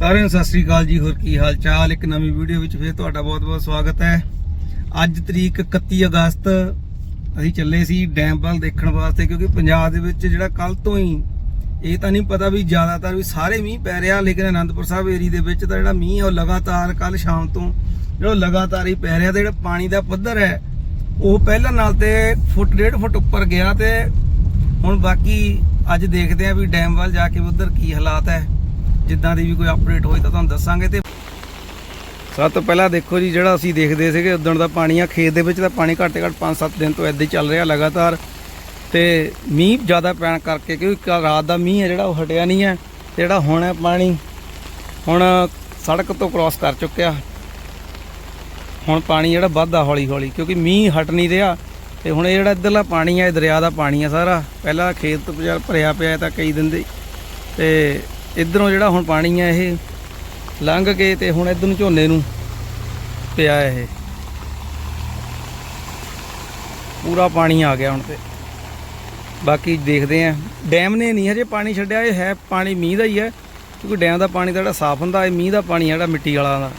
ਸਾਰਿਆਂ ਨੂੰ ਸਤਿ ਸ੍ਰੀ ਅਕਾਲ ਜੀ, ਹੋਰ ਕੀ ਹਾਲ ਚਾਲ? ਇੱਕ ਨਵੀਂ ਵੀਡੀਓ ਵਿੱਚ ਫੇਰ ਤੁਹਾਡਾ ਬਹੁਤ-ਬਹੁਤ ਸਵਾਗਤ ਹੈ। ਅੱਜ ਤਰੀਕ 31 ਅਗਸਤ, ਅਸੀਂ ਚੱਲੇ ਸੀ ਡੈਮ ਵੱਲ ਦੇਖਣ ਵਾਸਤੇ, ਕਿਉਂਕਿ ਪੰਜਾਬ ਦੇ ਵਿੱਚ ਜਿਹੜਾ ਕੱਲ ਤੋਂ ਹੀ ਇਹ ਤਾਂ ਨਹੀਂ ਪਤਾ ਵੀ ਜ਼ਿਆਦਾਤਰ ਵੀ ਸਾਰੇ ਮੀਂਹ ਪੈ ਰਿਹਾ, ਲੇਕਿਨ ਅਨੰਦਪੁਰ ਸਾਹਿਬ ਏਰੀਆ ਦੇ ਵਿੱਚ ਤਾਂ ਜਿਹੜਾ ਮੀਂਹ ਉਹ ਲਗਾਤਾਰ ਕੱਲ ਸ਼ਾਮ ਤੋਂ ਜਿਹੜਾ ਉਹ ਲਗਾਤਾਰ ਹੀ ਪੈ ਰਿਹਾ, ਤੇ ਜਿਹੜਾ ਪਾਣੀ ਦਾ ਪੱਧਰ ਹੈ, ਉਹ ਪਹਿਲਾਂ ਨਾਲ ਤੇ ਫੁੱਟ, ਡੇਢ ਫੁੱਟ ਉੱਪਰ ਗਿਆ ਤੇ ਹੁਣ ਬਾਕੀ ਅੱਜ ਦੇਖਦੇ ਆ ਵੀ ਡੈਮ ਵੱਲ ਜਾ ਕੇ ਉਧਰ ਕੀ ਹਾਲਾਤ ਹੈ। ਜਿੱਦਾਂ ਦੀ ਵੀ ਕੋਈ ਅਪਡੇਟ ਹੋਈ ਤਾਂ ਤੁਹਾਨੂੰ ਦੱਸਾਂਗੇ ਤੇ ਸਭ ਤੋਂ ਪਹਿਲਾਂ ਦੇਖੋ ਜੀ, ਜਿਹੜਾ ਅਸੀਂ ਦੇਖਦੇ ਸੀਗੇ ਉਦੋਂ ਦਾ ਪਾਣੀ ਆ, ਖੇਤ ਦੇ ਵਿੱਚ ਤਾਂ ਪਾਣੀ ਘੱਟ ਤੋਂ ਘੱਟ 5-7 ਦਿਨ ਤੋਂ ਇੱਦਾਂ ਹੀ ਚੱਲ ਰਿਹਾ ਲਗਾਤਾਰ। ਤੇ ਮੀਂਹ ਜ਼ਿਆਦਾ ਪੈਣ ਕਰਕੇ, ਕਿਉਂਕਿ ਰਾਤ ਦਾ ਮੀਂਹ ਹੈ ਜਿਹੜਾ, ਉਹ ਹਟਿਆ ਨਹੀਂ ਹੈ। ਜਿਹੜਾ ਹੁਣ ਹੈ ਪਾਣੀ, ਹੁਣ ਸੜਕ ਤੋਂ ਕ੍ਰਾਸ ਕਰ ਚੁੱਕਿਆ। ਹੁਣ ਪਾਣੀ ਜਿਹੜਾ ਵੱਧਦਾ ਹੌਲੀ ਹੌਲੀ ਕਿਉਂਕਿ ਮੀਂਹ ਹਟ ਨਹੀਂ ਰਿਹਾ। ਤੇ ਹੁਣ ਇਹ ਜਿਹੜਾ ਇੱਧਰਲਾ ਪਾਣੀ ਆ, ਇਹ ਦਰਿਆ ਦਾ ਪਾਣੀ ਆ ਸਾਰਾ। ਪਹਿਲਾਂ ਖੇਤ ਤੋਂ ਵਿਚਾਰ ਭਰਿਆ ਪਿਆ ਤਾਂ ਕਈ ਦਿਨ ਦੇ ਤੇ ਇਧਰੋਂ ਜਿਹੜਾ ਹੁਣ ਪਾਣੀ ਹੈ ਇਹ ਲੰਘ ਕੇ ਤੇ ਹੁਣ ਇਧਰ ਨੂੰ ਝੋਨੇ ਨੂੰ ਪਿਆ ਇਹ। ਪੂਰਾ ਪਾਣੀ ਆ ਗਿਆ ਹੁਣ ਤੇ। ਬਾਕੀ ਦੇਖਦੇ ਆਂ। ਡੈਮ ਨੇ ਨਹੀਂ ਹਜੇ ਪਾਣੀ ਛੱਡਿਆ, ਇਹ ਹੈ ਪਾਣੀ ਮੀਂਹ ਦਾ ਹੀ ਹੈ, ਕਿਉਂਕਿ ਡੈਮ ਦਾ ਪਾਣੀ ਤਾਂ ਜਿਹੜਾ ਸਾਫ਼ ਹੁੰਦਾ, ਇਹ ਮੀਂਹ ਦਾ ਪਾਣੀ ਹੈ ਜਿਹੜਾ ਮਿੱਟੀ ਵਾਲਾ ਦਾ।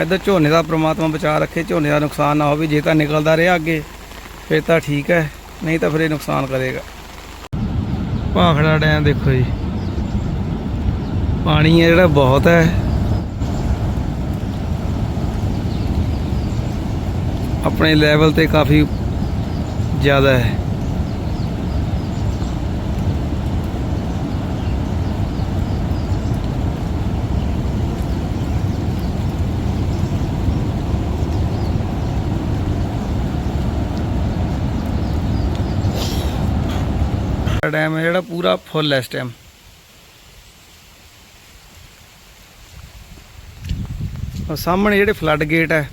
ਇੱਧਰ ਝੋਨੇ ਦਾ ਪ੍ਰਮਾਤਮਾ ਬਚਾ ਰੱਖੇ, ਝੋਨੇ ਦਾ ਨੁਕਸਾਨ ਨਾ ਹੋਵੇ, ਜੇ ਤਾਂ ਨਿਕਲਦਾ ਰਿਹਾ ਅੱਗੇ, ਫਿਰ ਤਾਂ ਠੀਕ ਹੈ, ਨਹੀਂ ਤਾਂ ਫਿਰ ਇਹ ਨੁਕਸਾਨ ਕਰੇਗਾ। ਭਾਖੜਾ ਡੈਮ ਦੇਖੋ ਜੀ। ਪਾਣੀ ਹੈ ਜਿਹੜਾ ਬਹੁਤ ਹੈ। ਆਪਣੇ ਲੈਵਲ ਤੇ ਕਾਫੀ ਜ਼ਿਆਦਾ ਹੈ। ਡੈਮ ਹੈ ਜਿਹੜਾ ਪੂਰਾ ਫੁੱਲ ਹੈ ਇਸ ਟਾਈਮ ਉਹ ਸਾਹਮਣੇ ਜਿਹੜੇ ਫਲੱਡ ਗੇਟ ਹੈ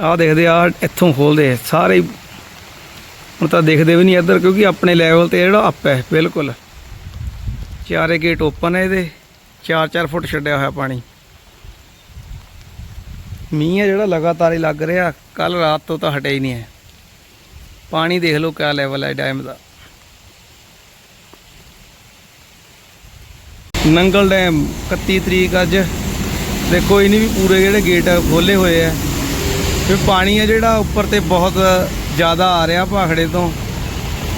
ਆਹ ਦੇਖਦੇ ਆ ਇੱਥੋਂ ਖੋਲਦੇ ਸਾਰੇ ਹੁਣ ਤਾਂ ਦੇਖਦੇ ਵੀ ਨਹੀਂ ਇੱਧਰ, ਕਿਉਂਕਿ ਆਪਣੇ ਲੈਵਲ ਤੇ ਜਿਹੜਾ ਅਪ ਹੈ, ਬਿਲਕੁਲ। ਚਾਰੇ ਗੇਟ ਓਪਨ ਹੈ ਇਹਦੇ 4-4 ਫੁੱਟ ਛੱਡਿਆ ਹੋਇਆ ਪਾਣੀ। ਮੀਂਹ ਹੈ ਜਿਹੜਾ ਲਗਾਤਾਰ ਹੀ ਲੱਗ ਰਿਹਾ ਕੱਲ ਰਾਤ ਤੋਂ ਤਾਂ ਹਟਿਆ ਹੀ ਨਹੀਂ ਹੈ। ਪਾਣੀ ਦੇਖ ਲਓ ਕਿਆ ਲੈਵਲ ਹੈ ਡੈਮ ਦਾ। ਨੰਗਲ ਡੈਮ 31 ਤਰੀਕ ਅੱਜ। ਦੇਖੋ ਇਹਨੇ ਵੀ ਪੂਰੇ ਜਿਹੜੇ ਗੇਟ ਖੋਲੇ ਹੋਏ ਆ। ਫਿਰ ਪਾਣੀ ਹੈ ਜਿਹੜਾ ਉੱਪਰ ਤੇ ਬਹੁਤ ਜ਼ਿਆਦਾ ਆ ਰਿਹਾ ਭਾਖੜੇ ਤੋਂ।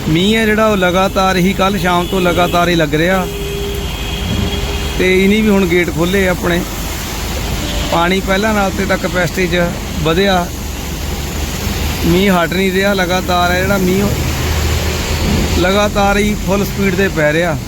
ਮੀਂਹ ਹੈ ਜਿਹੜਾ ਉਹ ਲਗਾਤਾਰ ਹੀ ਕੱਲ ਸ਼ਾਮ ਤੋਂ ਲਗਾਤਾਰ ਹੀ ਲੱਗ ਰਿਹਾ। ਤੇ ਇਹਨੇ ਵੀ ਹੁਣ ਗੇਟ ਖੋਲੇ ਆਪਣੇ। ਪਾਣੀ ਪਹਿਲਾਂ ਨਾਲ ਤੇ ਤਾਂ ਕਪੈਸਿਟੀ 'ਚ ਵਧਿਆ। ਮੀਂਹ ਹਟ ਨਹੀਂ ਰਿਹਾ, ਲਗਾਤਾਰ ਹੈ ਜਿਹੜਾ ਮੀਂਹ ਲਗਾਤਾਰ ਹੀ ਫੁੱਲ ਸਪੀਡ ਤੇ ਪੈ ਰਿਹਾ।